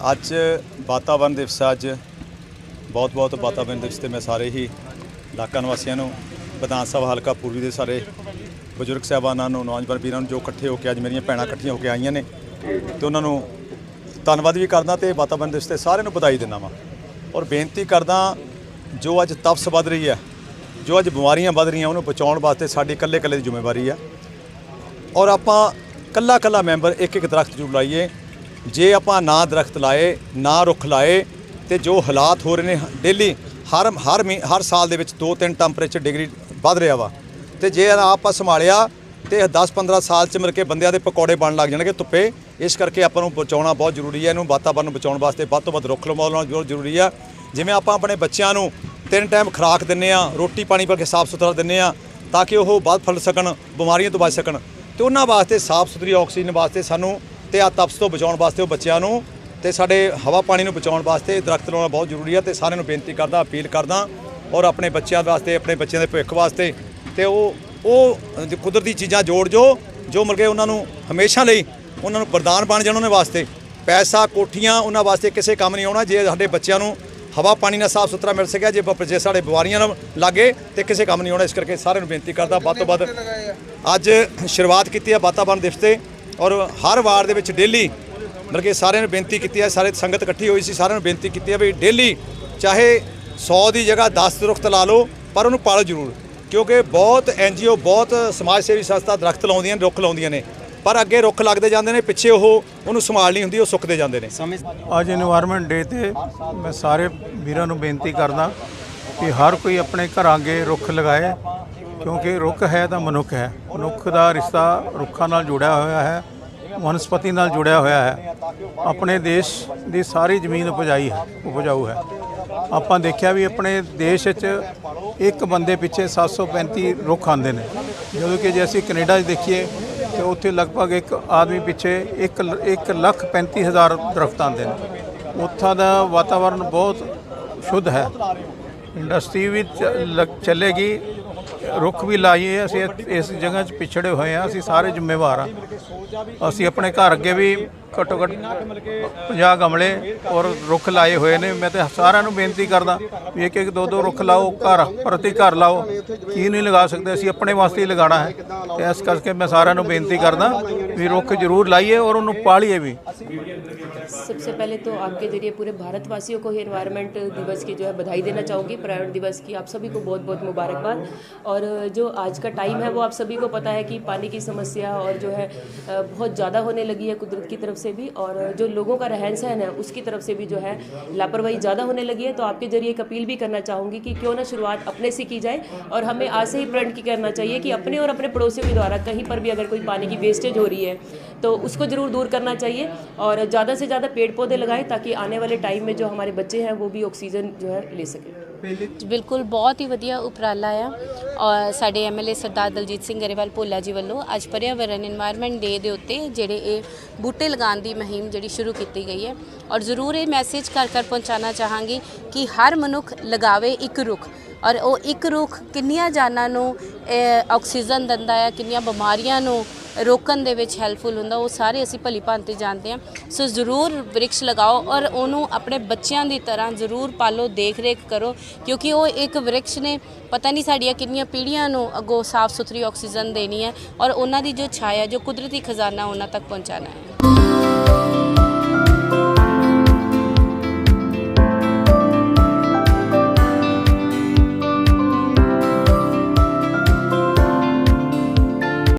ਅੱਜ ਵਾਤਾਵਰਣ ਦਿਵਸ ਆ, ਅੱਜ ਬਹੁਤ ਬਹੁਤ ਵਾਤਾਵਰਣ ਦਿਵਸ ਤੇ ਮੈਂ ਸਾਰੇ ਹੀ ਇਲਾਕਾ ਨਿਵਾਸੀਆਂ ਨੂੰ, ਵਿਧਾਨ ਸਭਾ ਹਲਕਾ ਪੂਰਬੀ ਦੇ ਸਾਰੇ ਬਜ਼ੁਰਗ ਸਾਹਿਬਾਨਾਂ ਨੂੰ, ਨੌਜਵਾਨ ਵੀਰਾਂ ਨੂੰ ਜੋ ਇਕੱਠੇ ਹੋ ਕੇ ਅੱਜ ਮੇਰੀਆਂ ਭੈਣਾਂ ਇਕੱਠੀਆਂ ਹੋ ਕੇ ਆਈਆਂ ਨੇ, ਤੇ ਉਹਨਾਂ ਨੂੰ ਧੰਨਵਾਦ ਵੀ ਕਰਦਾ ਤੇ ਵਾਤਾਵਰਣ ਦਿਵਸ ਤੇ ਸਾਰਿਆਂ ਨੂੰ ਵਧਾਈ ਦਿੰਦਾ ਵਾਂ। ਔਰ ਬੇਨਤੀ ਕਰਦਾ ਜੋ ਅੱਜ ਤਪਸ ਵੱਧ ਰਹੀ ਹੈ, ਜੋ ਅੱਜ ਬਿਮਾਰੀਆਂ ਵੱਧ ਰਹੀਆਂ, ਉਹਨੂੰ ਬਚਾਉਣ ਵਾਸਤੇ ਸਾਡੀ ਇਕੱਲੇ ਇਕੱਲੇ ਦੀ ਜ਼ਿੰਮੇਵਾਰੀ ਆ। ਔਰ ਆਪਾਂ ਕੱਲਾ ਕੱਲਾ ਮੈਂਬਰ ਇੱਕ ਇੱਕ ਦਰਖਤ ਜ਼ਰੂਰ ਲਾਈਏ ਜੇ ਆਪਾਂ ਨਾ ਦਰਖਤ ਲਾਏ, ਨਾ ਰੁੱਖ ਲਾਏ ਤੇ ਜੋ ਹਾਲਾਤ ਹੋ ਰਹੇ ਨੇ, ਡੇਲੀ ਹਰ ਹਰ ਮਹੀ- ਹਰ ਸਾਲ ਦੇ ਵਿੱਚ 2-3 ਟੈਂਪਰੇਚਰ ਡਿਗਰੀ ਵੱਧ ਰਿਹਾ ਵਾ। ਤੇ ਜੇ ਆਪਾਂ ਸੰਭਾਲਿਆ ਤੇ 10-15 ਸਾਲ ਚ ਮਿਲ ਕੇ ਬੰਦਿਆਂ ਦੇ ਪਕੌੜੇ ਬਣਨ ਲੱਗ ਜਾਣਗੇ ਧੁੱਪੇ, ਇਸ ਕਰਕੇ ਆਪਾਂ ਨੂੰ ਬਚਾਉਣਾ ਬਹੁਤ ਜ਼ਰੂਰੀ ਹੈ। ਇਹਨੂੰ ਵਾਤਾਵਰਨ ਨੂੰ ਬਚਾਉਣ ਵਾਸਤੇ ਵੱਧ ਤੋਂ ਵੱਧ ਰੁੱਖ ਲਗਾਉਣਾ ਬਹੁਤ ਜ਼ਰੂਰੀ ਆ। ਜਿਵੇਂ ਆਪਾਂ ਆਪਣੇ ਬੱਚਿਆਂ ਨੂੰ ਤਿੰਨ ਟਾਈਮ ਖੁਰਾਕ ਦਿੰਨੇ ਆ, ਰੋਟੀ ਪਾਣੀ ਪਾ ਕੇ ਸਾਫ਼ ਸੁਥਰਾ ਦਿੰਨੇ ਆ, ਤਾਂ ਕਿ ਉਹ ਵੱਧ ਫਲ ਸਕਣ, ਬਿਮਾਰੀਆਂ ਤੋਂ ਬਚ ਸਕਣ। ਤੇ ਉਹਨਾਂ ਵਾਸਤੇ ਸਾਫ਼ ਸੁਥਰੀ ਆਕਸੀਜਨ ਵਾਸਤੇ ਸਾਨੂੰ ਤੇ ਆ ਤਪਸ ਤੋਂ ਬਚਾਉਣ ਵਾਸਤੇ ਉਹ ਬੱਚਿਆਂ ਨੂੰ ਤੇ ਸਾਡੇ ਹਵਾ ਪਾਣੀ ਨੂੰ ਬਚਾਉਣ ਵਾਸਤੇ ਦਰਖਤ ਲਾਉਣਾ ਬਹੁਤ ਜ਼ਰੂਰੀ ਹੈ ਤੇ ਸਾਰਿਆਂ ਨੂੰ ਬੇਨਤੀ ਕਰਦਾ, ਅਪੀਲ ਕਰਦਾ ਔਰ ਆਪਣੇ ਬੱਚਿਆਂ ਵਾਸਤੇ, ਆਪਣੇ ਬੱਚਿਆਂ ਦੇ ਭਵਿੱਖ ਵਾਸਤੇ ਤੇ ਉਹ ਉਹ ਕੁਦਰਤੀ ਚੀਜ਼ਾਂ ਜੋੜ ਜੋ ਜੋ ਮਿਲ ਕੇ ਉਹਨਾਂ ਨੂੰ ਹਮੇਸ਼ਾ ਲਈ ਉਹਨਾਂ ਨੂੰ ਵਰਦਾਨ ਬਣ ਜਾਣ ਉਹਨਾਂ ਵਾਸਤੇ। ਪੈਸਾ, ਕੋਠੀਆਂ, ਉਹਨਾਂ ਵਾਸਤੇ ਕਿਸੇ ਕੰਮ ਨਹੀਂ ਆਉਣਾ, ਜੇ ਸਾਡੇ ਬੱਚਿਆਂ ਨੂੰ ਹਵਾ ਪਾਣੀ ਨਾਲ ਸਾਫ਼ ਸੁਥਰਾ ਮਿਲ ਸਕਿਆ, ਜੇ ਜੇ ਸਾਡੇ ਬਿਮਾਰੀਆਂ ਨਾਲ ਲੱਗੇ ਤੇ ਕਿਸੇ ਕੰਮ ਨਹੀਂ ਆਉਣਾ, ਇਸ ਕਰਕੇ ਸਾਰਿਆਂ ਨੂੰ ਬੇਨਤੀ ਕਰਦਾ, ਵੱਧ ਤੋਂ ਵੱਧ ਅੱਜ ਸ਼ੁਰੂਆਤ ਕੀਤੀ ਹੈ ਵਾਤਾਵਰਣ ਦਿਵਸ ਤੇ। ਔਰ ਹਰ ਵਾਰ ਦੇ ਵਿੱਚ ਡੇਲੀ ਮਤਲਬ ਕਿ ਸਾਰਿਆਂ ਨੂੰ ਬੇਨਤੀ ਕੀਤੀ ਹੈ, ਸਾਰੇ ਸੰਗਤ ਇਕੱਠੀ ਹੋਈ ਸੀ, ਸਾਰਿਆਂ ਨੂੰ ਬੇਨਤੀ ਕੀਤੀ ਹੈ ਵੀ ਡੇਲੀ ਚਾਹੇ 100 ਦੀ ਜਗ੍ਹਾ 10 ਦਰਖਤ ਲਾ ਲਓ, ਪਰ ਉਹਨੂੰ ਪਾਲੋ ਜ਼ਰੂਰ, ਕਿਉਂਕਿ ਬਹੁਤ ਐਨਜੀਓ ਬਹੁਤ ਸਮਾਜ ਸੇਵੀ ਸੰਸਥਾ ਦਰਖਤ ਲਾਉਂਦੀਆਂ ਨੇ, ਰੁੱਖ ਲਾਉਂਦੀਆਂ ਨੇ, ਪਰ ਅੱਗੇ ਰੁੱਖ ਲੱਗਦੇ ਜਾਂਦੇ ਨੇ, ਪਿੱਛੇ ਉਹ, ਉਹਨੂੰ ਸੰਭਾਲ ਨਹੀਂ ਹੁੰਦੀ, ਉਹ ਸੁੱਕਦੇ ਜਾਂਦੇ ਨੇ। ਅੱਜ এনवायरमेंट ਡੇ ਤੇ ਮੈਂ ਸਾਰੇ ਵੀਰਾਂ ਨੂੰ ਬੇਨਤੀ ਕਰਦਾ ਕਿ ਹਰ ਕੋਈ ਆਪਣੇ ਘਰਾਂ ਅੱਗੇ ਰੁੱਖ ਲਗਾਏ ਕਿਉਂਕਿ ਰੁੱਖ ਹੈ ਤਾਂ ਮਨੁੱਖ ਹੈ। ਮਨੁੱਖ ਦਾ ਰਿਸ਼ਤਾ ਰੁੱਖਾਂ ਨਾਲ ਜੁੜਿਆ ਹੋਇਆ ਹੈ ਵਨਸਪਤੀ ਨਾਲ ਜੁੜਿਆ ਹੋਇਆ ਹੈ। ਆਪਣੇ ਦੇਸ਼ ਦੀ ਸਾਰੀ ਜ਼ਮੀਨ ਉਪਜਾਈ ਹੈ, ਉਪਜਾਊ ਹੈ। ਆਪਾਂ ਦੇਖਿਆ ਵੀ ਆਪਣੇ ਦੇਸ਼ ਵਿੱਚ ਇੱਕ ਬੰਦੇ ਪਿੱਛੇ 735 ਰੁੱਖ ਆਉਂਦੇ ਨੇ। ਜਦੋਂ ਕਿ ਜੇ ਅਸੀਂ ਕੈਨੇਡਾ 'ਚ ਦੇਖੀਏ, ਤੇ ਉੱਥੇ ਲਗਭਗ ਇੱਕ ਆਦਮੀ ਪਿੱਛੇ 1 1 ਲੱਖ 35 ਹਜ਼ਾਰ ਦਰਖਤ ਆਉਂਦੇ ਨੇ। ਉੱਥਾਂ ਦਾ ਵਾਤਾਵਰਣ ਬਹੁਤ ਸ਼ੁੱਧ ਹੈ। ਇੰਡਸਟਰੀ ਵੀ ਚ- ਲੱਗ- ਚੱਲੇਗੀ ਰੁੱਖ ਵੀ ਲਾਈਏ ਅਸੀਂ ਇਸ ਜਗ੍ਹਾ 'ਚ ਪਿਛੜੇ ਹੋਏ ਆ ਅਸੀਂ ਸਾਰੇ ਜ਼ਿੰਮੇਵਾਰ ਆ ਅਸੀਂ ਆਪਣੇ ਘਰ ਅੱਗੇ ਵੀ ਘੱਟੋ ਘੱਟ 50 ਗਮਲੇ ਔਰ ਰੁੱਖ ਲਾਏ ਹੋਏ ਨੇ ਮੈਂ ਤੇ ਸਾਰਿਆਂ ਨੂੰ ਬੇਨਤੀ ਕਰਦਾ ਵੀ ਇੱਕ ਇੱਕ ਦੋ ਦੋ ਰੁੱਖ ਲਾਓ ਘਰ ਪ੍ਰਤੀ ਘਰ ਲਾਓ ਕੀ ਨਹੀਂ ਲਗਾ ਸਕਦੇ ਅਸੀਂ ਆਪਣੇ ਵਾਸਤੇ ਹੀ ਲਗਾਉਣਾ ਹੈ ਤੇ ਇਸ ਕਰਕੇ ਮੈਂ ਸਾਰਿਆਂ ਨੂੰ ਬੇਨਤੀ ਕਰਦਾ ਵੀ ਰੁੱਖ ਜ਼ਰੂਰ ਲਾਈਏ ਔਰ ਉਹਨੂੰ ਪਾਲੀਏ ਵੀ सबसे पहले तो आपके जरिए पूरे भारतवासियों को ही एनवायरनमेंट दिवस की जो है बधाई देना चाहूँगी पर्यावरण दिवस की आप सभी को बहुत बहुत मुबारकबाद। और जो आज का टाइम है, वो आप सभी को पता है कि पानी की समस्या और जो है बहुत ज़्यादा होने लगी है कुदरत की तरफ़ से भी। और जो लोगों का रहन सहन है, उसकी तरफ़ से भी जो है, लापरवाही ज़्यादा होने लगी है। तो आपके ज़रिए एक अपील भी करना चाहूँगी कि क्यों ना शुरुआत अपने से की जाए। और हमें आज से ही प्रण की करना चाहिए कि अपने और अपने पड़ोसियों के द्वारा कहीं पर भी अगर कोई पानी की वेस्टेज हो रही है तो उसको ज़रूर दूर करना चाहिए। और ज़्यादा से ज़्यादा पेड़ पौधे लगाएँ, ताकि आने वाले टाइम में जो हमारे बच्चे हैं, वो भी ऑक्सीजन जो है ले सकें। ਬਿਲਕੁਲ, ਬਹੁਤ ਹੀ ਵਧੀਆ ਉਪਰਾਲਾ ਆ। ਔਰ ਸਾਡੇ ਐਮਐਲਏ ਸਰਦਾਰ ਦਲਜੀਤ ਸਿੰਘ ਗਰੇਵਾਲ ਭੋਲਾ ਜੀ ਵੱਲੋਂ ਅੱਜ ਪਰਿਆਵਰਨ এনवायरमेंट ਡੇ ਦੇ ਉੱਤੇ ਜਿਹੜੇ ਇਹ ਬੂਟੇ ਲਗਾਉਣ ਦੀ ਮਹਿੰਮ ਜਿਹੜੀ ਸ਼ੁਰੂ ਕੀਤੀ ਗਈ ਹੈ। ਔਰ ਜ਼ਰੂਰ ਇਹ ਮੈਸੇਜ ਘਰ ਘਰ ਪਹੁੰਚਾਉਣਾ ਚਾਹਾਂਗੀ ਕਿ ਹਰ ਮਨੁੱਖ ਲਗਾਵੇ ਇੱਕ ਰੁੱਖ। ਔਰ ਉਹ ਇੱਕ ਰੁੱਖ ਕਿੰਨੀਆਂ ਜਾਨਾਂ ਨੂੰ ਆਕਸੀਜਨ ਦਿੰਦਾ ਹੈ ਕਿੰਨੀਆਂ ਬਿਮਾਰੀਆਂ ਨੂੰ ਰੋਕਣ ਦੇ ਵਿੱਚ ਹੈਲਪਫੁਲ ਹੁੰਦਾ, ਉਹ ਸਾਰੇ ਅਸੀਂ ਭਲੀ ਭਾਂਤੀ ਜਾਣਦੇ ਹਾਂ। ਸੋ ਜ਼ਰੂਰ ਵ੍ਰਿਕਸ਼ ਲਗਾਓ ਔਰ ਉਹਨੂੰ ਆਪਣੇ ਬੱਚਿਆਂ ਦੀ ਤਰ੍ਹਾਂ ਜ਼ਰੂਰ ਪਾਲੋ ਦੇਖ ਰੇਖ ਕਰੋ, ਕਿਉਂਕਿ ਉਹ ਇੱਕ ਵ੍ਰਿਕਸ਼ ਨੇ, ਪਤਾ ਨਹੀਂ ਸਾਡੀਆਂ ਕਿੰਨੀਆਂ ਪੀੜ੍ਹੀਆਂ ਨੂੰ ਅੱਗੋਂ ਸਾਫ਼ ਸੁਥਰੀ ਆਕਸੀਜਨ ਦੇਣੀ ਹੈ ਔਰ ਉਹਨਾਂ ਦੀ ਜੋ ਛਾਇਆ, ਜੋ ਕੁਦਰਤੀ ਖਜ਼ਾਨਾ ਉਹਨਾਂ ਤੱਕ ਪਹੁੰਚਾਉਣਾ ਹੈ।